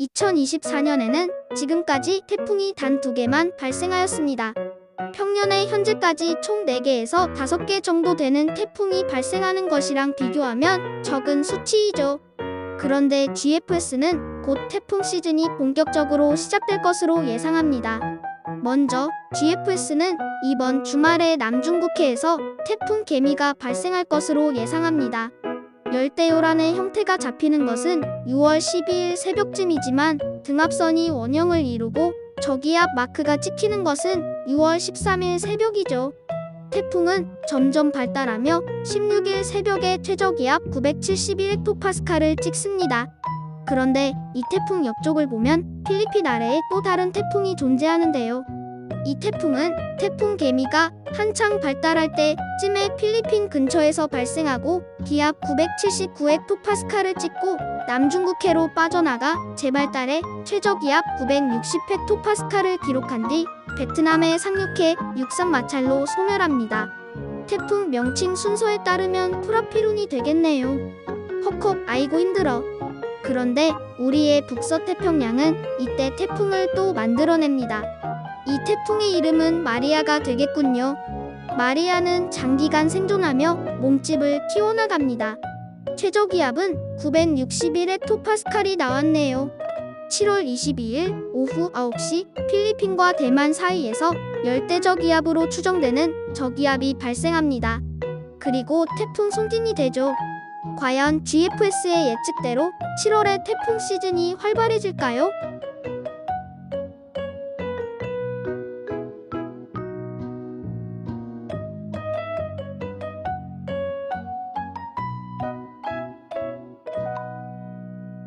2024년에는 지금까지 태풍이 단 두 개만 발생하였습니다. 평년에 현재까지 총 4개에서 5개 정도 되는 태풍이 발생하는 것이랑 비교하면 적은 수치이죠. 그런데 GFS는 곧 태풍 시즌이 본격적으로 시작될 것으로 예상합니다. 먼저 GFS는 이번 주말에 남중국해에서 태풍 개미가 발생할 것으로 예상합니다. 열대요란의 형태가 잡히는 것은 6월 12일 새벽쯤이지만 등압선이 원형을 이루고 저기압 마크가 찍히는 것은 6월 13일 새벽이죠. 태풍은 점점 발달하며 16일 새벽에 최저기압 971헥토파스칼을 찍습니다. 그런데 이 태풍 옆쪽을 보면 필리핀 아래에 또 다른 태풍이 존재하는데요. 이 태풍은 태풍 개미가 한창 발달할 때쯤에 필리핀 근처에서 발생하고 기압 979헥토파스칼을 찍고 남중국해로 빠져나가 재발달해 최저기압 960헥토파스칼을 기록한 뒤 베트남에 상륙해 육상 마찰로 소멸합니다. 태풍 명칭 순서에 따르면 프라피룬이 되겠네요. 헉헉 아이고 힘들어. 그런데 우리의 북서태평양은 이때 태풍을 또 만들어냅니다. 이 태풍의 이름은 마리아가 되겠군요. 마리아는 장기간 생존하며 몸집을 키워나갑니다. 최저 기압은 961헥토파스칼이 나왔네요. 7월 22일 오후 9시 필리핀과 대만 사이에서 열대저기압으로 추정되는 저기압이 발생합니다. 그리고 태풍 송진이 되죠. 과연 GFS의 예측대로 7월에 태풍 시즌이 활발해질까요?